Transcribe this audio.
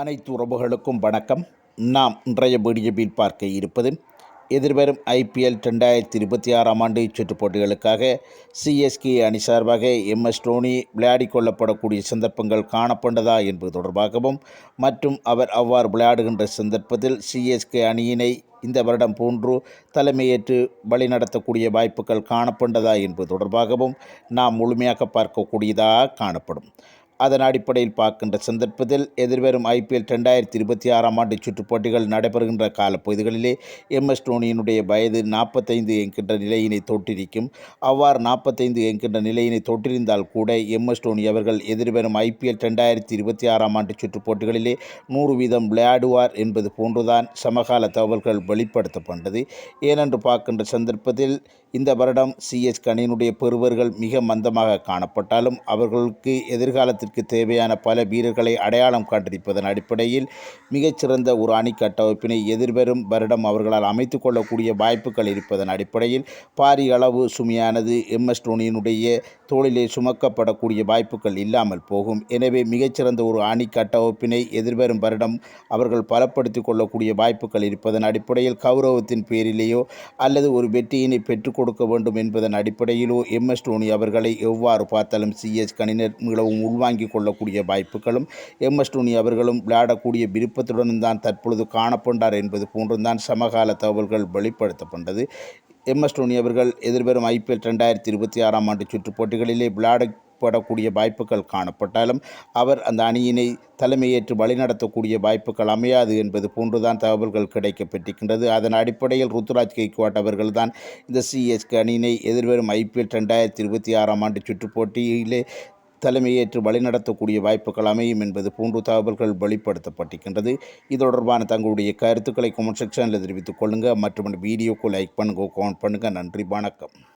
அனைத்து உறவுகளுக்கும் வணக்கம். நாம் இன்றைய வீடியோவில் பார்க்க இருப்பது எதிர்வரும் ஐபிஎல் ரெண்டாயிரத்தி இருபத்தி ஆறாம் ஆண்டு சுற்றுப் போட்டிகளுக்காக சிஎஸ்கே அணி சார்பாக எம்எஸ் டோனி விளையாடிக் கொள்ளப்படக்கூடிய சந்தர்ப்பங்கள் காணப்பட்டதா என்பது தொடர்பாகவும் மற்றும் அவர் அவ்வாறு விளையாடுகின்ற சந்தர்ப்பத்தில் சிஎஸ்கே அணியினை இந்த வருடம் போன்று தலைமையேற்று வழிநடத்தக்கூடிய வாய்ப்புகள் காணப்பட்டதா என்பது தொடர்பாகவும் நாம் முழுமையாக பார்க்கக்கூடியதாக காணப்படும். அதன் அடிப்படையில் பார்க்கின்ற சந்தர்ப்பத்தில் எதிர்வரும் ஐபிஎல் ரெண்டாயிரத்தி இருபத்தி ஆறாம் ஆண்டு சுற்றுப்போட்டிகள் நடைபெறுகின்ற காலப்பகுதிகளிலே எம்எஸ் டோனியினுடைய வயது நாற்பத்தைந்து என்கின்ற நிலையினை தொட்டிருக்கும். அவ்வாறு நாற்பத்தைந்து என்கின்ற நிலையினை தொட்டிருந்தால் கூட எம்எஸ் டோனி அவர்கள் எதிர்வரும் ஐபிஎல் ரெண்டாயிரத்தி இருபத்தி ஆறாம் ஆண்டு சுற்றுப்போட்டிகளிலே நூறு வீதம் விளையாடுவார் என்பது போன்றுதான் சமகால தகவல்கள் வெளிப்படுத்தப்பட்டது. ஏனென்று பார்க்கின்ற சந்தர்ப்பத்தில் இந்த வருடம் சிஎஸ் கணியினுடைய பெறுவர்கள் மிக மந்தமாக காணப்பட்டாலும் அவர்களுக்கு எதிர்காலத்தில் எதிர்காலத்திற்கு தேவையான பல வீரர்களை அடையாளம் காட்டிருப்பதன் அடிப்படையில் மிகச்சிறந்த ஒரு அணி கட்டமைப்பினை எதிர்வரும் வருடம் அவர்களால் அமைத்து கொள்ளக்கூடிய வாய்ப்புகள் இருப்பதன் அடிப்படையில் பாரிய அளவு சுமையானது எம்எஸ் டோனியினுடைய தோளிலே சுமக்கப்படக்கூடிய வாய்ப்புகள் இல்லாமல் போகும். எனவே மிகச்சிறந்த ஒரு அணி கட்டமைப்பினை எதிர்வரும் வருடம் அவர்கள் பலப்படுத்திக் கொள்ளக்கூடிய வாய்ப்புகள் இருப்பதன் அடிப்படையில் கௌரவத்தின் பேரிலேயோ அல்லது ஒரு வெற்றியினை பெற்றுக் கொடுக்க வேண்டும் என்பதன் அடிப்படையிலோ எம்எஸ் டோனி அவர்களை எவ்வாறு பார்த்தாலும் சிஎஸ் கணினர் மிகவும் வாங்கி கொள்ளக்கூடிய வாய்ப்புகளும் எம்எஸ் டோனி அவர்களும் விளையாடக்கூடிய விருப்பத்துடன் தான் தற்பொழுது காணப்பட்டார் என்பது போன்றுதான் சமகால தகவல்கள் வெளிப்படுத்தப்பட்டது. எம்எஸ் டோனி அவர்கள் எதிர்வரும் ஐபிஎல் ரெண்டாயிரத்தி இருபத்தி ஆறாம் ஆண்டு சுற்றுப் போட்டிகளிலே விளையாடப்படக்கூடிய வாய்ப்புகள் காணப்பட்டாலும் அவர் அந்த அணியினை தலைமையேற்று வழிநடத்தக்கூடிய வாய்ப்புகள் அமையாது என்பது போன்றுதான் தகவல்கள் கிடைக்கப்பட்டிருக்கின்றது. அதன் அடிப்படையில் ருத்துராஜ் கெய்க்வாட் அவர்கள்தான் இந்த சிஎஸ்கே அணியினை எதிர்வரும் ஐபிஎல் ரெண்டாயிரத்தி இருபத்தி ஆறாம் ஆண்டு சுற்றுப் போட்டியிலே தலைமையேற்று வழிநடத்தக்கூடிய வாய்ப்புகள் அமையும் என்பது போன்று தகவல்கள் வெளிப்படுத்தப்பட்டிருக்கின்றது. இது தொடர்பான தங்களுடைய கருத்துக்களை கமெண்ட் செக்ஷனில் தெரிவித்துக் கொள்ளுங்கள் மற்றும் வீடியோக்கு லைக் பண்ணுங்கள் கமெண்ட் பண்ணுங்கள் நன்றி வணக்கம்.